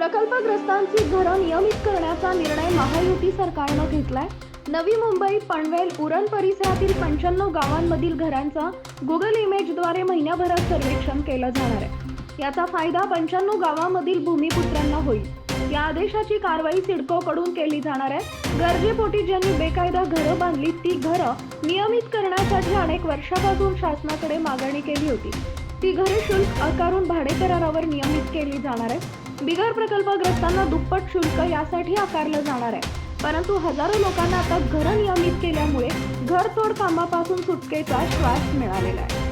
प्रकल्पग्रस्तांची घरं नियमित करण्याचा निर्णय महायुती सरकारनं घेतलाय. नवी मुंबई पनवेल उरण परिसरातील पंच्याण्णव गावांमधील घरांचं गुगल इमेजद्वारे महिन्याभरात सर्वेक्षण केलं जाणार आहे. याचा फायदा पंच्याण्णव गावामधील भूमिपुत्रांना होईल. या आदेशाची कारवाई सिडकोकडून केली जाणार आहे. गरजेपोटी ज्यांनी बेकायदा घरं बांधली ती घरं नियमित करण्यासाठी अनेक वर्षापासून शासनाकडे मागणी केली होती. ती घरे शुल्क आकारून भाडेकरारावर नियमित केली जाणार आहे बिगर प्रकल्पग्रस्तांना दुप्पट शुल्क यासाठी आकारलं जाणार आहे. परंतु हजारो लोकांना आता घरं नियमित केल्यामुळे घरतोड कामापासून सुटकेचा श्वास मिळालेला आहे.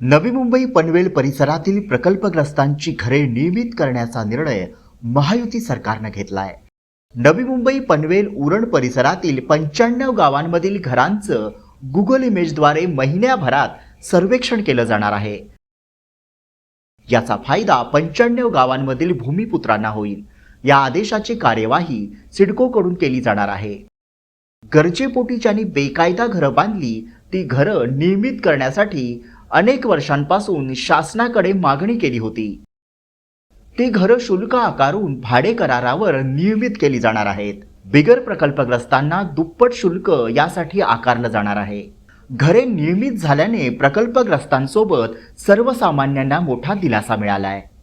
नवी मुंबई पनवेल परिसरातील प्रकल्पग्रस्तांची घरे नियमित करण्याचा निर्णय महायुती सरकारनं घेतलाय. नवी मुंबई पनवेल उरण परिसरातील पंच्याण्णव गावांमधील घरांचं गुगल इमेजद्वारे महिन्याभरात सर्वेक्षण केलं जाणार आहे. याचा फायदा पंच्याण्णव गावांमधील भूमिपुत्रांना होईल. या आदेशाची कार्यवाही सिडकोकडून केली जाणार आहे. गरजेपोटी ज्यांनी बेकायदा घरं बांधली ती घरं नियमित करण्यासाठी अनेक वर्षांपासून शासनाकडे मागणी केली होती. ती घरं शुल्क आकारून भाडे करारावर नियमित केली जाणार आहेत. बिगर प्रकल्पग्रस्तांना दुप्पट शुल्क यासाठी आकारलं जाणार आहे. घरे नियमित झाल्याने प्रकल्पग्रस्तांसोबत सर्वसामान्यांना मोठा दिलासा मिळाला आहे